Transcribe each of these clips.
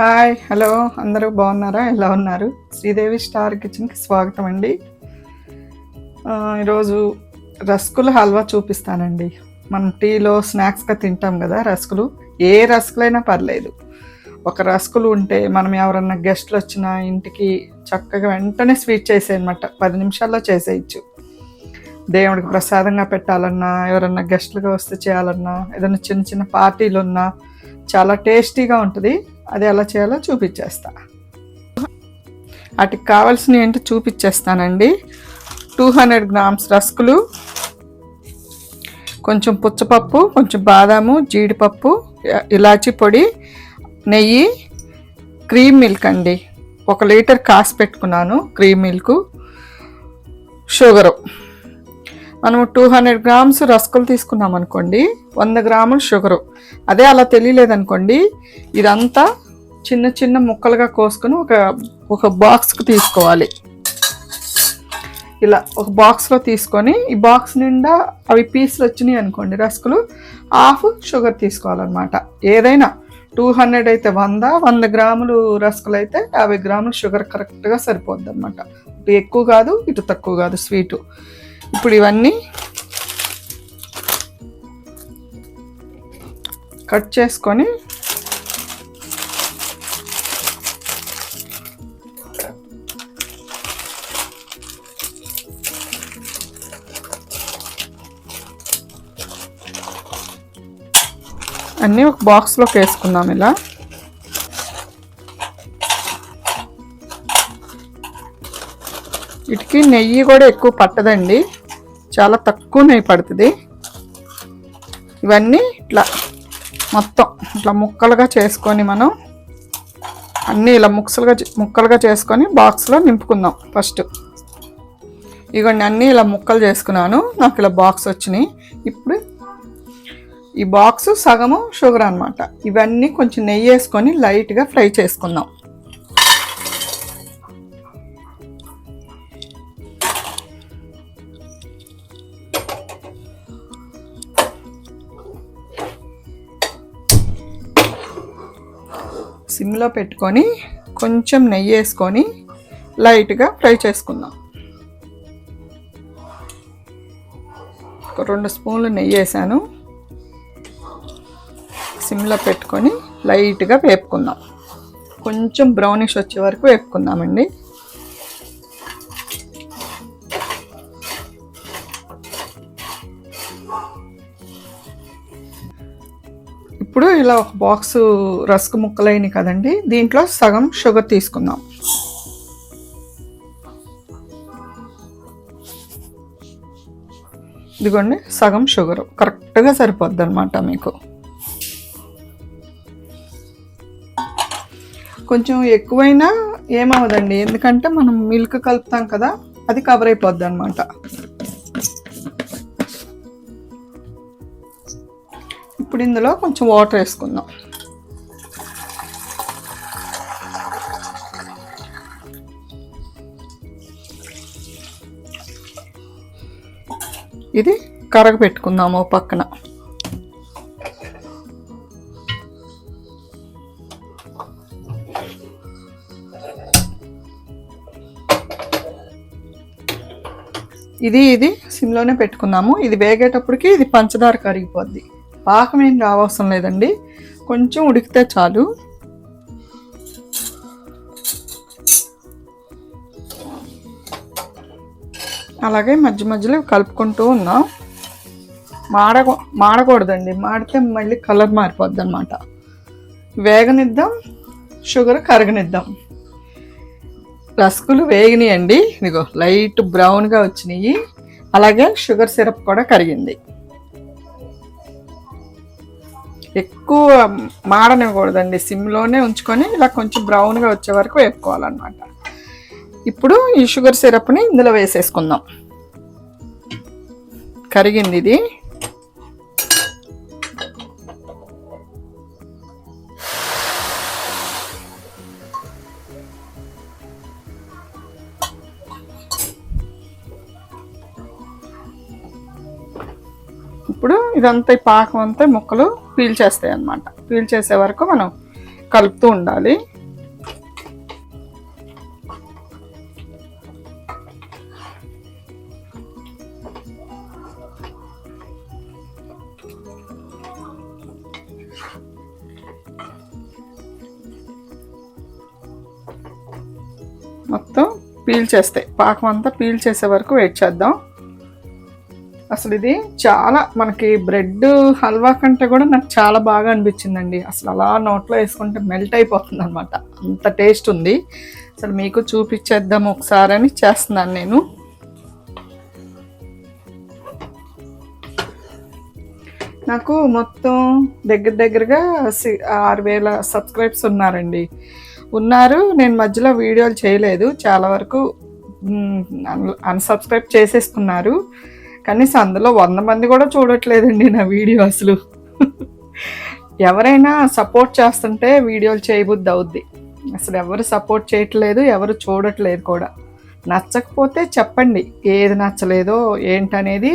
Hi hello అందరూ బాగున్నారా? ఎలా ఉన్నారు? శ్రీదేవి స్టార్ కిచెన్కి స్వాగతం అండి. ఈరోజు రస్కుల హల్వా చూపిస్తానండి. మనం టీలో స్నాక్స్గా తింటాం కదా రస్కులు. ఏ రస్కులైనా పర్లేదు. ఒక రస్కులు ఉంటే మనం ఎవరన్నా గెస్ట్లు వచ్చినా ఇంటికి చక్కగా వెంటనే స్వీట్ చేసేయనమాట. పది నిమిషాల్లో చేసేయచ్చు. దేవుడికి ప్రసాదంగా పెట్టాలన్నా ఎవరన్నా గెస్ట్లుగా వస్తే చేయాలన్నా ఏదైనా చిన్న చిన్న పార్టీలు ఉన్నా చాలా టేస్టీగా ఉంటుంది. అది ఎలా చేయాలో చూపించేస్తా వాటికి కావాల్సినవి ఏంటో చూపించేస్తానండి టూ హండ్రెడ్ గ్రామ్స్ రస్కులు కొంచెం పుచ్చపప్పు కొంచెం బాదాము జీడిపప్పు ఇలాచీ పొడి నెయ్యి క్రీమ్ మిల్క్ అండి. ఒక లీటర్ కాసి పెట్టుకున్నాను క్రీమ్ మిల్క్ షుగరు. మనము టూ హండ్రెడ్ గ్రామ్స్ రస్కులు తీసుకున్నాం అనుకోండి వంద గ్రాములు షుగరు అదే అలా తెలియలేదనుకోండి ఇదంతా చిన్న చిన్న ముక్కలుగా కోసుకొని ఒక ఒక బాక్స్కి తీసుకోవాలి. ఇలా ఒక బాక్స్లో తీసుకొని ఈ బాక్స్ నిండా అవి పీసులు వచ్చినాయి అనుకోండి రస్కులు హాఫ్ షుగర్ తీసుకోవాలన్నమాట. ఏదైనా టూ హండ్రెడ్ అయితే వంద వంద గ్రాములు రస్కులు అయితే యాభై గ్రాములు షుగర్ కరెక్ట్గా సరిపోద్ది అనమాట ఇటు ఎక్కువ కాదు ఇటు తక్కువ కాదు స్వీటు ఇప్పుడు ఇవన్నీ కట్ చేసుకొని అన్నీ ఒక బాక్స్లోకి వేసుకుందాం ఇలా. వీటికి నెయ్యి కూడా ఎక్కువ పట్టదండి. చాలా తక్కువ నెయ్యి పడుతుంది. ఇవన్నీ ఇట్లా మొత్తం ఇట్లా ముక్కలుగా చేసుకొని మనం అన్నీ ఇలా ముక్కలుగా ముక్కలుగా చేసుకొని బాక్స్లో నింపుకుందాం ఫస్ట్. ఇవన్నీ అన్నీ ఇలా ముక్కలు చేసుకున్నాను. నాకు ఇలా బాక్స్ వచ్చినాయి. ఇప్పుడు ఈ బాక్స్ సగము షుగర్ అనమాట ఇవన్నీ కొంచెం నెయ్యి వేసుకొని లైట్గా ఫ్రై చేసుకుందాం. సిమ్లో పెట్టుకొని కొంచెం నెయ్యి వేసుకొని లైట్గా ఫ్రై చేసుకుందాం. ఒక రెండు స్పూన్లు నెయ్యి వేసాను. సిమ్లో పెట్టుకొని లైట్గా వేపుకుందాం. కొంచెం బ్రౌనిష్ వచ్చే వరకు వేపుకుందామండి. ఇప్పుడు ఇలా ఒక బాక్స్ రస్క్ ముక్కలైనవి కదండి దీంట్లో సగం షుగర్ తీసుకుందాం. ఇదిగోండి సగం షుగర్. కరెక్ట్గా సరిపోద్ది అనమాట మీకు. కొంచెం ఎక్కువైనా ఏమవదండి ఎందుకంటే మనం మిల్క్ కలుపుతాం కదా అది కవర్ అయిపోద్ది అనమాట ఇప్పుడు ఇందులో కొంచెం వాటర్ వేసుకుందాం. ఇది కరగ పెట్టుకుందాము పక్కన. ఇది ఇది సిమ్లోనే పెట్టుకున్నాము ఇది వేగేటప్పటికి ఇది పంచదార కరిగిపోద్ది. పాకం ఏం రావసరం లేదండి. కొంచెం ఉడికితే చాలు. అలాగే మధ్య మధ్యలో కలుపుకుంటూ ఉన్నాం. మాడ మాడకూడదండి. మాడితే మళ్ళీ కలర్ మారిపోద్ది అనమాట వేగనిద్దాం షుగర్ కరగనిద్దాం. రస్కులు వేగినాయండి. ఇదిగో లైట్ బ్రౌన్గా వచ్చినాయి. అలాగే షుగర్ సిరప్ కూడా కరిగింది. ఎక్కువ మాడనివ్వకూడదండి. సిమ్లోనే ఉంచుకొని ఇలా కొంచెం బ్రౌన్గా వచ్చే వరకు వేపుకోవాలన్నమాట. ఇప్పుడు ఈ షుగర్ సిరప్ని ఇందులో వేసేసుకుందాం. కరిగింది ఇది. ఇప్పుడు ఇదంతా ఈ పాకం అంతా ముక్కలు పీల్చేస్తాయి అన్నమాట. పీల్చేసే వరకు మనం కలుపుతూ ఉండాలి. మొత్తం పీల్ చేస్తాయి. పాకం అంతా పీల్ చేసే వరకు వెయిట్ చేద్దాం. అసలు ఇది చాలా మనకి బ్రెడ్ హల్వా కంటే కూడా నాకు చాలా బాగా అనిపించిందండి. అసలు అలా నోట్లో వేసుకుంటే మెల్ట్ అయిపోతుంది అనమాట అంత టేస్ట్ ఉంది. అసలు మీకు చూపించేద్దాం ఒకసారి అని చేస్తున్నాను నేను. నాకు మొత్తం దగ్గర దగ్గరగా సి- ఆరు వేల సబ్స్క్రైబ్స్ ఉన్నారండి. ఉన్నారు. నేను మధ్యలో వీడియోలు చేయలేదు. చాలా వరకు అన్సబ్స్క్రైబ్ చేసేసుకున్నారు. కనీసం అందులో వంద మంది కూడా చూడట్లేదండి నా వీడియో అసలు. ఎవరైనా సపోర్ట్ చేస్తుంటే వీడియోలు చేయబుద్ది అవుద్ది. అసలు ఎవరు సపోర్ట్ చేయట్లేదు ఎవరు చూడట్లేదు కూడా. నచ్చకపోతే చెప్పండి ఏది నచ్చలేదో ఏంటనేది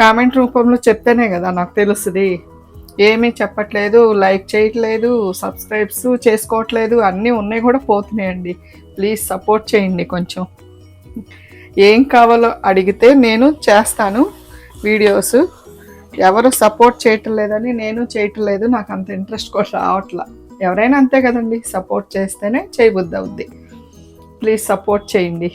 కామెంట్ రూపంలో చెప్తేనే కదా నాకు తెలుస్తుంది. ఏమీ చెప్పట్లేదు లైక్ చేయట్లేదు సబ్స్క్రైబ్స్ చేసుకోవట్లేదు అన్నీ ఉన్నాయి కూడా పోతున్నాయండి. ప్లీజ్ సపోర్ట్ చేయండి కొంచెం. ఏం కావాలో అడిగితే నేను చేస్తాను వీడియోస్. ఎవరు సపోర్ట్ చేయటం లేదని నేను చేయటం లేదు నాకు అంత ఇంట్రెస్ట్ కూడా రావట్లా. ఎవరైనా అంతే కదండి సపోర్ట్ చేస్తేనే చేయబుద్ధి అవుద్ది. ప్లీజ్ సపోర్ట్ చేయండి.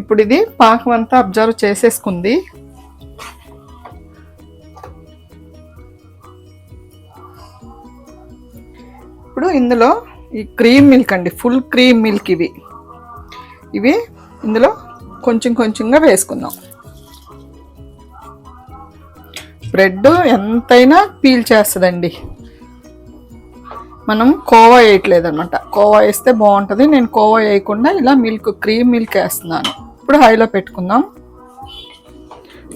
ఇప్పుడు ఇది పాకం అంతా అబ్జర్వ్ చేసేసుకుంది. ఇప్పుడు ఇందులో ఈ క్రీమ్ మిల్క్ అండి ఫుల్ క్రీమ్ మిల్క్ ఇవి. ఇవి ఇందులో కొంచెం కొంచెంగా వేసుకుందాం. బ్రెడ్ ఎంతైనా పీల్ చేస్తుందండి. మనం కోవా వేయట్లేదు అనమాట కోవా వేస్తే బాగుంటుంది. నేను కోవా వేయకుండా ఇలా మిల్క్ క్రీమ్ మిల్క్ వేస్తున్నాను. ఇప్పుడు హైలో పెట్టుకుందాం.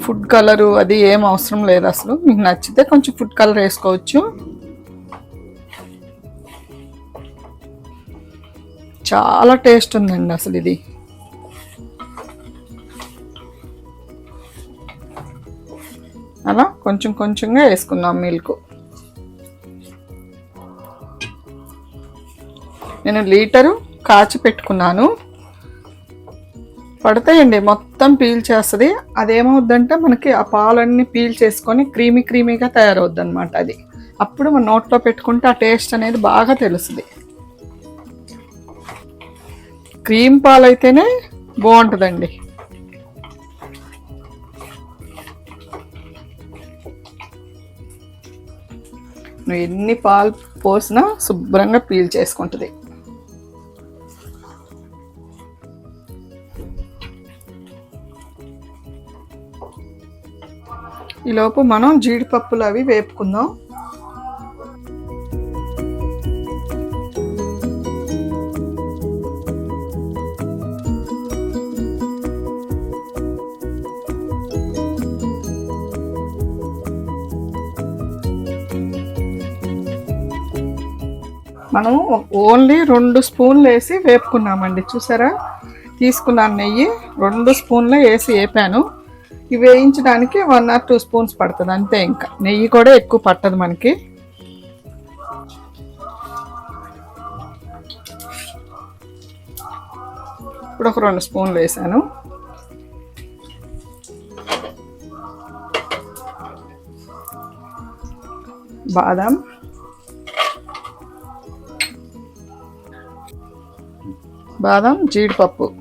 ఫుడ్ కలరు అది ఏం అవసరం లేదు అసలు. మీకు నచ్చితే కొంచెం ఫుడ్ కలర్ వేసుకోవచ్చు. చాలా టేస్ట్ ఉందండి అసలు ఇది. అలా కొంచెం కొంచెంగా వేసుకుందాం మిల్క్. నేను లీటరు కాచి పెట్టుకున్నాను. పడతాయండి మొత్తం పీల్ చేస్తుంది. అదేమవుద్దంటే మనకి ఆ పాలన్నీ పీల్ చేసుకొని క్రీమీ క్రీమీగా తయారవుద్ది అనమాట అది. అప్పుడు మన నోట్లో పెట్టుకుంటే ఆ టేస్ట్ అనేది బాగా తెలుస్తుంది. క్రీమ్ పాలు అయితేనే బాగుంటుందండి. నువ్వు ఎన్ని పాలు పోసినా శుభ్రంగా పీల్ చేసుకుంటుంది. ఈలోపు మనం జీడిపప్పులు అవి వేపుకుందాం. మనం ఓన్లీ రెండు స్పూన్లు వేసి వేపుకున్నామండి. చూసారా? తీసుకున్నాను నెయ్యి. రెండు స్పూన్లు వేసి వేపాను. ఇవి వేయించడానికి వన్ ఆర్ టూ స్పూన్స్ పడుతుంది. అంతే ఇంకా. నెయ్యి కూడా ఎక్కువ పట్టదు మనకి. ఇప్పుడు ఒక రెండు స్పూన్లు వేసాను. బాదం. బాదం జీడిపప్పు.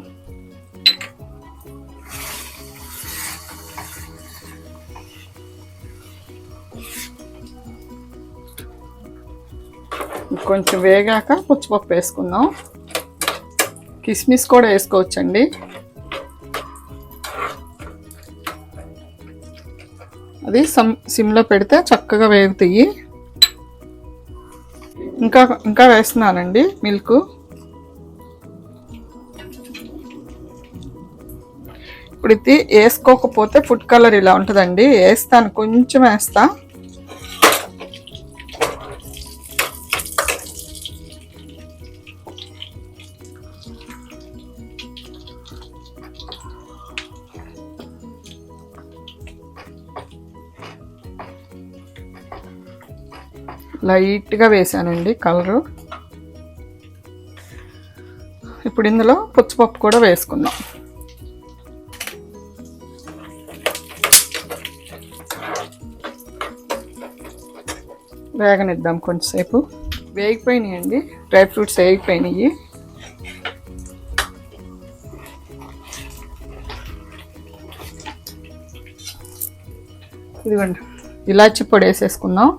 కొంచెం వేగాక పుచ్చిపప్పు వేసుకుందాం. కిస్మిస్ కూడా వేసుకోవచ్చండి. అది సమ్ సిమ్లో పెడితే చక్కగా వేగుతాయి. ఇంకా ఇంకా వేస్తున్నానండి మిల్క్. ఇప్పుడు ఇది వేసుకోకపోతే ఫుడ్ కలర్ ఇలా ఉంటుందండి. వేస్తాను కొంచెం వేస్తా. లైట్గా వేసానండి కలరు. ఇప్పుడు ఇందులో పుచ్చిపప్పు కూడా వేసుకుందాం. వేగనిద్దాం కొంచెంసేపు. వేగిపోయినాయండి. డ్రై ఫ్రూట్స్ వేగిపోయినాయి. ఇదిగోండి. ఇలాచి పొడి వేసేసుకుందాం.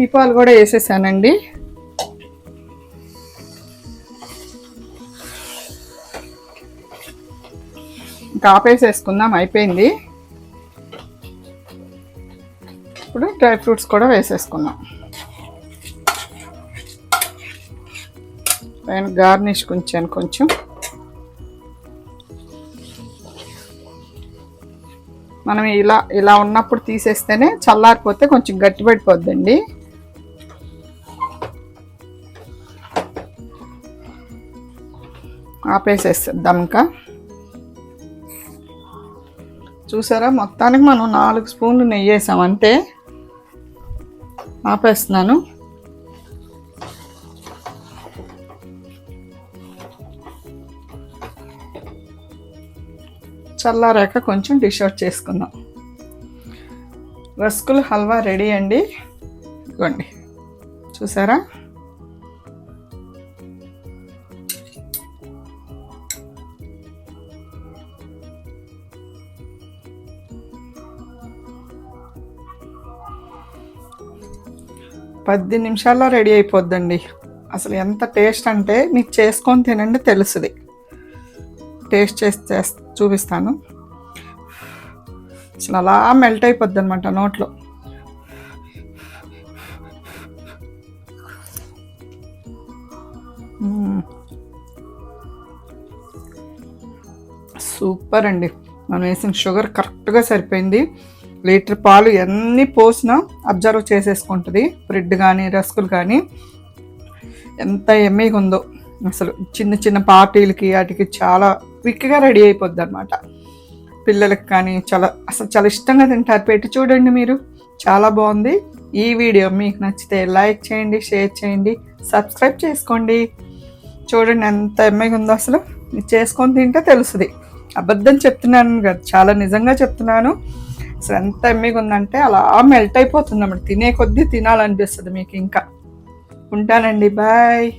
ఈ కూడా వేసేసానండి. ఇంకా ఆపేసేసుకుందాం అయిపోయింది. ఇప్పుడు డ్రై ఫ్రూట్స్ కూడా వేసేసుకుందాం. పైన గార్నిష్ ఉంచాను కొంచెం. మనం ఇలా ఇలా ఉన్నప్పుడు తీసేస్తేనే చల్లారిపోతే కొంచెం గట్టిపడిపోద్దండి. ఆపేసేద్దాం ఇంకా చూసారా? మొత్తానికి మనం నాలుగు స్పూన్లు నెయ్యి వేసాం అంతే. ఆపేస్తున్నాను. చల్లారాక కొంచెం డిష్ అవుట్ చేసుకుందాం. రస్కులు హల్వా రెడీ అండి. ఇవ్వండి చూసారా? పది నిమిషాల్లో రెడీ అయిపోద్దండి. అసలు ఎంత టేస్ట్ అంటే మీకు చేసుకొని తినండి తెలుస్తుంది టేస్ట్ చేసి చేస్తా చూపిస్తాను. అసలు అలా మెల్ట్ అయిపోద్ది అనమాట నోట్లో సూపర్ అండి. మనం వేసిన షుగర్ కరెక్ట్గా సరిపోయింది. లీటర్ పాలు ఎన్ని పోసినా అబ్జర్వ్ చేసేసుకుంటుంది. బ్రెడ్ కానీ రస్కులు కానీ ఎంత ఎమ్మీగా ఉందో. అసలు చిన్న చిన్న పార్టీలకి వాటికి చాలా క్విక్గా రెడీ అయిపోద్ది అనమాట పిల్లలకి కానీ చాలా అసలు చాలా ఇష్టంగా తింటారు. పెట్టి చూడండి మీరు. చాలా బాగుంది. ఈ వీడియో మీకు నచ్చితే లైక్ చేయండి షేర్ చేయండి సబ్స్క్రైబ్ చేసుకోండి. చూడండి ఎంత ఎమ్మెగా ఉందో అసలు. చేసుకొని తింటే తెలుస్తుంది. అబద్ధం చెప్తున్నాను కదా చాలా నిజంగా చెప్తున్నాను. అసలు ఎంత ఎమ్మిగా ఉందంటే అలా మెల్ట్ అయిపోతుంది అన్నమాట. తినే కొద్దీ తినాలనిపిస్తుంది మీకు ఇంకా. ఉంటానండి బాయ్.